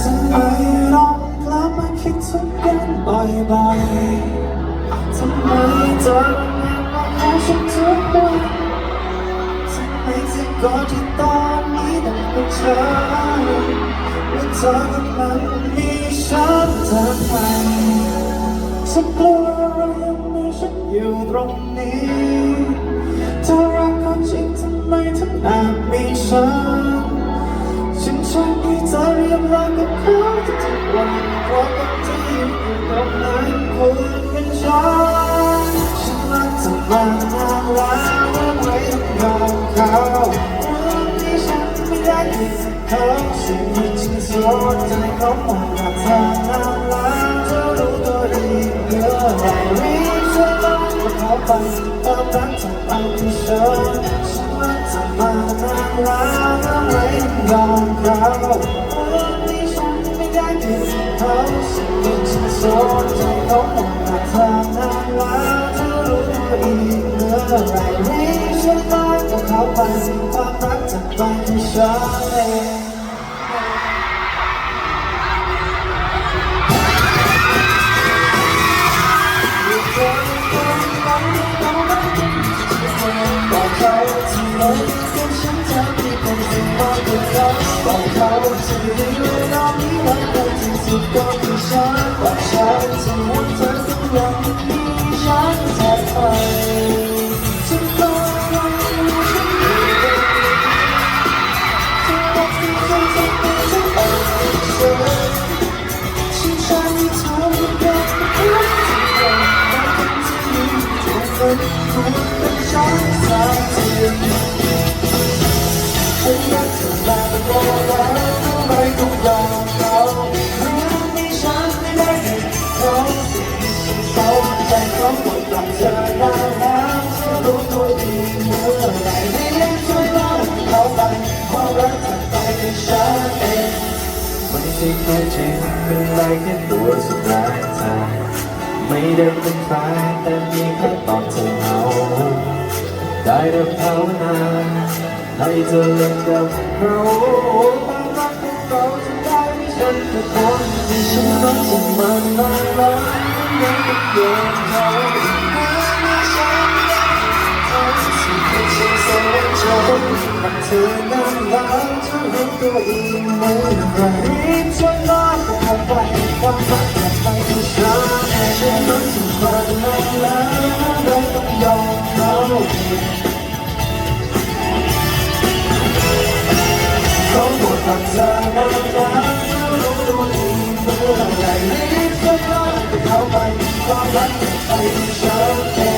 ทำไมเรากลับมาคิดถึงกันบ่อยๆทำไมเธอมาหาฉันทุกวันทำไมสิ่งที่ตอนนี้ต้เธอว่าเธกำลังมีฉันเธอไปฉันกลัวเรายังมีฉันอยู่ตรงนี้ถ้ารักก็จริงทำไมถึงแอบมี ฉันฉันชอบที่เธอเรียบร้อยกับเขาทุกวันเพราะบางที่อยู่ตรงนั้นควรเป็นฉันฉันรักเธอมานานแล้วไม่ยอมเขาวันนี้ฉันไม่ได้ยินเขาสิ่งที่ฉันสนใจเขาหมดรักเธอนานแล้วจะรู้ตัวดีเมื่อไหร่รีบช่วยเล่ากับเขาไปความรักจากไปที่ฉันานานแล้วไม่ยอมเขาวันนี้ฉันไม่ได้ยินเขาสิ่งที่ฉันสนใจเขาหมดรักเธอนานแล้วจะรู้อีกเมื่อไร่รีบช่วยเล่ากับเขาไปความรักจากไปที่ฉันเอง ฉันจะมีเป็นสิ่งบอกเขาบอกเขาที่เวลานี้รักกันที่สุดก็คือฉันบอกฉันที่ว่าเธอต้องยังมีฉันแทนไป จริงเป็นไรแค่ตัวสุดท้ายเธอไม่ได้เป็นใครแต่มีแค่ตอนเธอเหงาได้แต่ภาวนาให้เธอเล่นกับเราความรักของเราจะได้ไม่ฉันคือคนที่ฉันรักเธอมานานแล้วยังต้องยอมเขาเมื่อฉันได้เธอสิ่งที่ฉันสนใจรักเธอนแล้วจะรู้ตัวเอีกเมื่อไหร่ กเมื่อไหร่รี